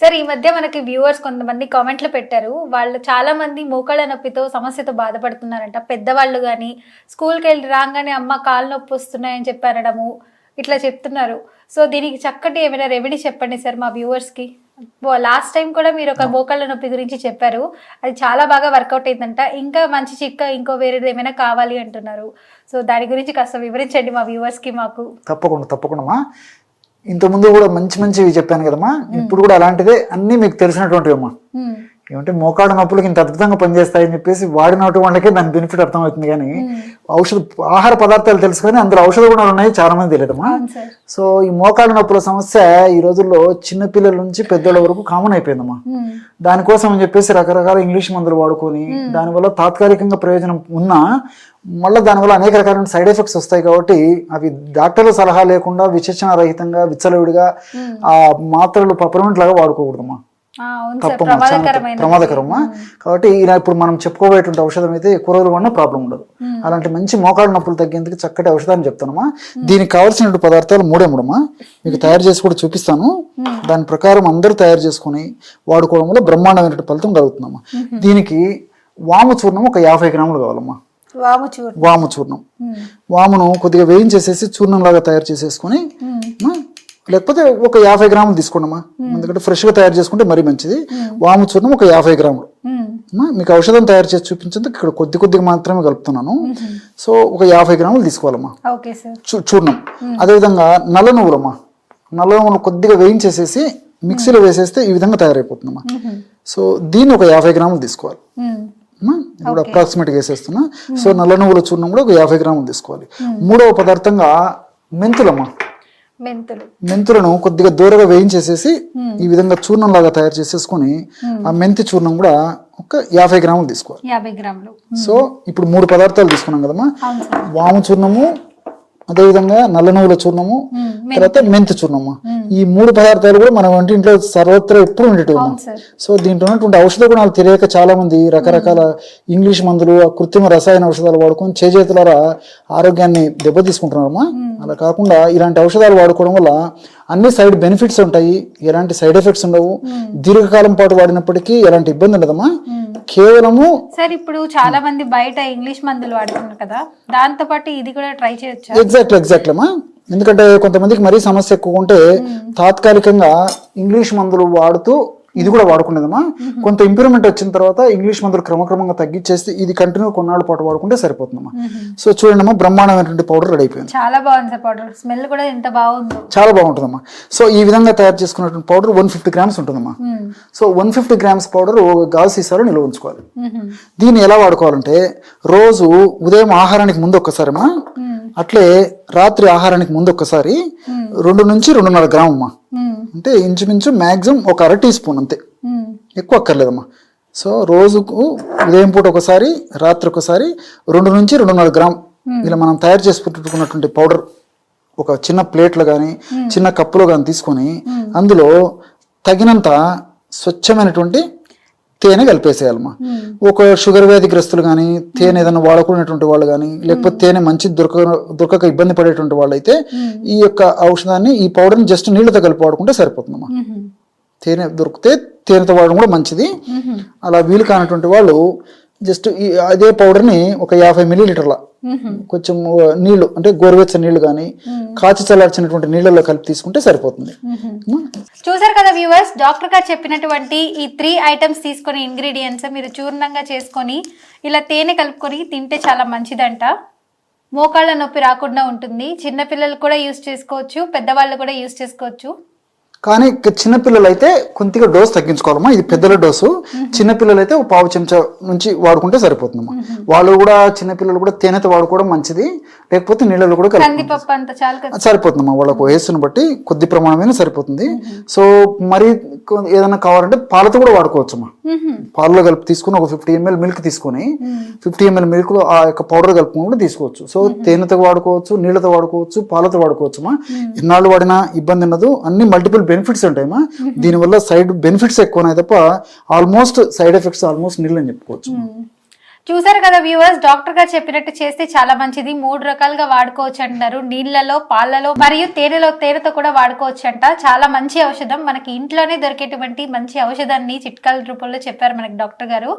Sir ఈ మధ్య మనకి వ్యూవర్స్ కొంతమంది కామెంట్లు పెట్టారు. వాళ్ళు చాలా మంది మోకాళ్ళ నొప్పితో సమస్యతో బాధపడుతున్నారంట. పెద్దవాళ్ళు కానీ స్కూల్కి వెళ్ళి రాగానే అమ్మ కాళ్ళు నొప్పి వస్తున్నాయని చెప్పి అనడము ఇట్లా చెప్తున్నారు. సో దీనికి చక్కటి ఏమైనా రెమెడీ చెప్పండి సార్ మా వ్యూవర్స్కి లాస్ట్ టైం కూడా మీరు ఒక మోకాళ్ళ నొప్పి గురించి చెప్పారు. అది చాలా బాగా వర్కౌట్ అయిందంట. ఇంకా మంచి చిక్క ఇంకో వేరేది ఏమైనా కావాలి అంటున్నారు. సో దాని గురించి కాస్త వివరించండి మా వ్యూవర్స్కి మాకు. తప్పకుండా తప్పకుండా ఇంతకుముందు కూడా మంచి మంచివి చెప్పాను కదమ్మా. ఇప్పుడు కూడా అలాంటిదే అన్నీ మీకు తెలిసినటువంటివి అమ్మా మ్మ్. ఏమంటే మోకాడు నొప్పులకి ఇంత అద్భుతంగా పనిచేస్తాయని చెప్పేసి వాడినటువంటి వాళ్ళకే దాని బెనిఫిట్ అర్థమవుతుంది కానీ ఔషధ ఆహార పదార్థాలు తెలుసు కానీ అందులో ఔషధ గుణాలు ఉన్నాయి చాలా మంది తెలియదమ్మా. సో ఈ మోకాళ్ళ నొప్పుల సమస్య ఈ రోజుల్లో చిన్న పిల్లల నుంచి పెద్దోళ్ళ వరకు కామన్ అయిపోయిందమ్మా. మ్మ్. దానికోసం అని చెప్పేసి రకరకాల ఇంగ్లీష్ మందులు వాడుకొని దానివల్ల తాత్కాలికంగా ప్రయోజనం ఉన్నా మళ్ళీ దానివల్ల అనేక రకాలైన సైడ్ ఎఫెక్ట్స్ వస్తాయి కాబట్టి అవి డాక్టర్ల సలహా లేకుండా విచక్షణ రహితంగా విచ్చలవిడిగా ఆ మాత్రలు పపరమెంట్ లాగా వాడుకోకూడదమ్మా. ప్రమాదకరమ్మా కాబట్టి ఇలా ఇప్పుడు మనం చెప్పుకోబోయేటువంటి ఔషధం అయితే ఎక్కువ రోజులు వాడినా ప్రాబ్లం ఉండదు అలాంటి మంచి మోకాళ్ళ నొప్పులు తగ్గేందుకు చక్కటి ఔషధాన్ని చెప్తానమ్మా దీనికి కావాల్సిన పదార్థాలు మూడే మూడమ్మా. మీకు తయారు చేసి కూడా చూపిస్తాను. దాని ప్రకారం అందరూ తయారు చేసుకొని వాడుకోవడం వల్ల బ్రహ్మాండమైన ఫలితం కలుగుతుందమ్మా. దీనికి వాము చూర్ణం ఒక యాభై గ్రాములు కావాలమ్మా. వాము వాము చూర్ణం. వామును కొద్దిగా వేయించేసేసి చూర్ణం లాగా తయారు చేసేసుకొని లేకపోతే ఒక యాభై గ్రాములు తీసుకోండమ్మా. ఎందుకంటే ఫ్రెష్గా తయారు చేసుకుంటే మరీ మంచిది. వాము చూర్ణం ఒక యాభై గ్రాములు. మీకు ఔషధం తయారు చేసి చూపించేందుకు ఇక్కడ కొద్ది కొద్దిగా మాత్రమే కలుపుతున్నాను. సో ఒక యాభై గ్రాములు తీసుకోవాలమ్మా. Okay sir. చూ- చూర్ణం అదేవిధంగా నల్ల నువ్వులమ్మా. నల్ల నువ్వులు కొద్దిగా వేయించేసేసి మిక్సీలో వేసేస్తే ఈ విధంగా తయారైపోతుందమ్మా. సో దీన్ని ఒక యాభై గ్రాములు తీసుకోవాలి. ఇప్పుడు అప్రాక్సిమేట్గా వేసేస్తున్నా. సో నల్ల నువ్వుల చూర్ణం కూడా ఒక యాభై గ్రాములు తీసుకోవాలి. మూడవ పదార్థంగా మెంతులమ్మా. మెంతులు మెంతులను కొద్దిగా దూరగా వేయించేసేసి ఈ విధంగా చూర్ణం లాగా తయారు చేసేసుకొని ఆ మెంతి చూర్ణం కూడా ఒక యాభై గ్రాములు తీసుకోవాలి. యాభై గ్రాములు. సో ఇప్పుడు మూడు పదార్థాలు తీసుకున్నాం కదమ్మా. వాము చూర్ణము అదేవిధంగా నల్ల నువ్వుల చూర్ణము తర్వాత మెంతి చూర్ణము. ఈ మూడు పదార్థాలు కూడా మన వంటింట్లో సర్వత్రా ఎప్పుడు సార్. సో దీంట్లో ఉన్నటువంటి ఔషధ గుణాలు తెలియక చాలా మంది రకరకాల ఇంగ్లీష్ మందులు కృత్రిమ రసాయన ఔషధాలు వాడుకొని చేజేతులారా ఆరోగ్యాన్ని దెబ్బతీసుకుంటున్నారమ్మా. అలా కాకుండా ఇలాంటి ఔషధాలు వాడుకోవడం వల్ల అన్ని సైడ్ బెనిఫిట్స్ ఉంటాయి. ఎలాంటి సైడ్ ఎఫెక్ట్స్ ఉండవు. దీర్ఘకాలం పాటు వాడినప్పటికీ ఎలాంటి ఇబ్బంది ఉండదమ్మా కేవలము సార్ ఇప్పుడు చాలా మంది బయట ఇంగ్లీష్ మందులు వాడుతున్నారు కదా దాంతో పాటు ఇది కూడా ట్రై చేయొచ్చా? ఎగ్జాక్ట్లీ ఎగ్జాక్ట్లీ అమ్మా. ఎందుకంటే కొంతమందికి మరీ సమస్య ఎక్కువ ఉంటే తాత్కాలికంగా ఇంగ్లీష్ మందులు వాడుతూ ఇది కూడా వాడుకునేదమ్మా. కొంత ఇంప్రూవ్మెంట్ వచ్చిన తర్వాత ఇంగ్లీష్ మందులు క్రమక్రమంగా తగ్గించేసి ఇది కంటిన్యూ కొన్నాళ్ళ పాటు వాడుకుంటే సరిపోతుందమ్మా. సో చూడండి అమ్మా బ్రహ్మాండమైనటువంటి పౌడర్ రెడీ అయిపోయింది. చాలా బాగుంది పౌడర్ స్మెల్ కూడా ఎంత బాగుందో. చాలా బాగుంటుందమ్మా. సో ఈ విధంగా తయారు చేసుకున్నటువంటి పౌడర్ వన్ ఫిఫ్టీ గ్రామ్స్ ఉంటుందమ్మా. మ్మ్. So one fifty grams powder గాజు సీసాలో నిల్వ ఉంచుకోవాలి. దీన్ని ఎలా వాడుకోవాలంటే రోజు ఉదయం ఆహారానికి ముందు ఒక్కసారమ్మా మ్మ్. అట్లే రాత్రి ఆహారానికి ముందు ఒక్కసారి రెండు నుంచి రెండున్నర గ్రామ్ అమ్మా. మ్మ్. అంటే ఇంచుమించు మ్యాక్సిమం ఒక అర టీ స్పూన్ అంతే. ఎక్కువ అక్కర్లేదమ్మా. సో రోజుకు ఉదయం పూట ఒకసారి రాత్రి ఒకసారి రెండు నుంచి రెండున్నర గ్రామ్ ఇలా మనం తయారు చేసి పెట్టుకున్నటువంటి పౌడర్ ఒక చిన్న ప్లేట్లో కానీ చిన్న కప్పులో కానీ తీసుకొని అందులో తగినంత స్వచ్ఛమైనటువంటి తేనె కలిపేసేయాలమ్మా మ్మ్. ఒక షుగర్ వ్యాధిగ్రస్తులు కానీ తేనె ఏదైనా వాడుకునేటువంటి వాళ్ళు కానీ లేకపోతే తేనె మంచి దొరక దొరకక ఇబ్బంది పడేటువంటి వాళ్ళు అయితే ఈ యొక్క ఔషధాన్ని ఈ పౌడర్ని జస్ట్ నీళ్ళతో కలిపి వాడుకుంటే సరిపోతుందమ్మా మ్మ్. తేనె దొరికితే తేనెతో వాడడం కూడా మంచిది. అలా వీలు కానటువంటి వాళ్ళు జస్ట్ ఈ అదే పౌడర్ని ఒక యాభై మిల్లీలీటర్ల మ్మ్. కొంచెం నీళ్ళు అంటే గోరువెచ్చని నీళ్ళు కానీ కాచి చల్లార్చినటువంటి నీళ్ళలో కలిపి తీసుకుంటే సరిపోతుంది. చూసారు కదా వ్యూవర్స్ డాక్టర్ గారు చెప్పినటువంటి ఈ త్రీ ఐటమ్స్ తీసుకొని ఇంగ్రీడియంట్స్ మీరు చూర్ణంగా చేసుకొని ఇలా తేనె కలుపుకొని తింటే చాలా మంచిదంట. మోకాళ్ళ నొప్పి రాకుండా ఉంటుంది. చిన్నపిల్లలు కూడా యూస్ చేసుకోవచ్చు పెద్దవాళ్ళు కూడా యూస్ చేసుకోవచ్చు. కానీ చిన్నపిల్లలు అయితే కొద్దిగా డోస్ తగ్గించుకోవాలమ్మా. ఇది పెద్దల డోసు. చిన్నపిల్లలు అయితే పావు చెంచా నుంచి వాడుకుంటే సరిపోతుందమ్మా. వాళ్ళు కూడా చిన్నపిల్లలు కూడా తేనెతో వాడుకోవడం మంచిది. లేకపోతే నీళ్ళలో కూడా కలుపు కందిపప్పు అంత చాలు కదా. సరిపోతుందమ్మా వాళ్ళకు వయస్సును బట్టి కొద్ది ప్రమాణమైన సరిపోతుంది. సో మరి ఏదైనా కావాలంటే పాలతో కూడా వాడుకోవచ్చమ్మా. మ్మ్. పాలలో కలిపి తీసుకుని ఒక ఫిఫ్టీ ఎంఎల్ మిల్క్ తీసుకొని ఫిఫ్టీ ఎంఎల్ మిల్క్లో ఆ యొక్క పౌడర్ కలుపుకొని కూడా తీసుకోవచ్చు. సో తేనెతో వాడుకోవచ్చు నీళ్ళతో వాడుకోవచ్చు పాలతో వాడుకోవచ్చు అమ్మా ఎన్నాళ్ళు వాడినా ఇబ్బంది ఉండదు. అన్ని మల్టిపుల్ బెనిఫిట్స్ ఉంటాయమ్మా. దీనివల్ల సైడ్ బెనిఫిట్స్ ఎక్కువ ఉన్నాయి తప్ప ఆల్మోస్ట్ సైడ్ ఎఫెక్ట్స్ ఆల్మోస్ట్ నీళ్ళు అని చెప్పుకోవచ్చు. చూసారు కదా వ్యూవర్స్ డాక్టర్ గారు చెప్పినట్టు చేస్తే చాలా మంచిది. మూడు రకాలుగా వాడుకోవచ్చు అంటున్నారు. నీళ్ళలో పాలలో మరియు తేనెలో తేనెతో కూడా వాడుకోవచ్చు అంట. చాలా మంచి ఔషధం. మనకి ఇంట్లోనే దొరికేటువంటి మంచి ఔషధాన్ని చిట్కాల రూపంలో చెప్పారు మనకి డాక్టర్ గారు.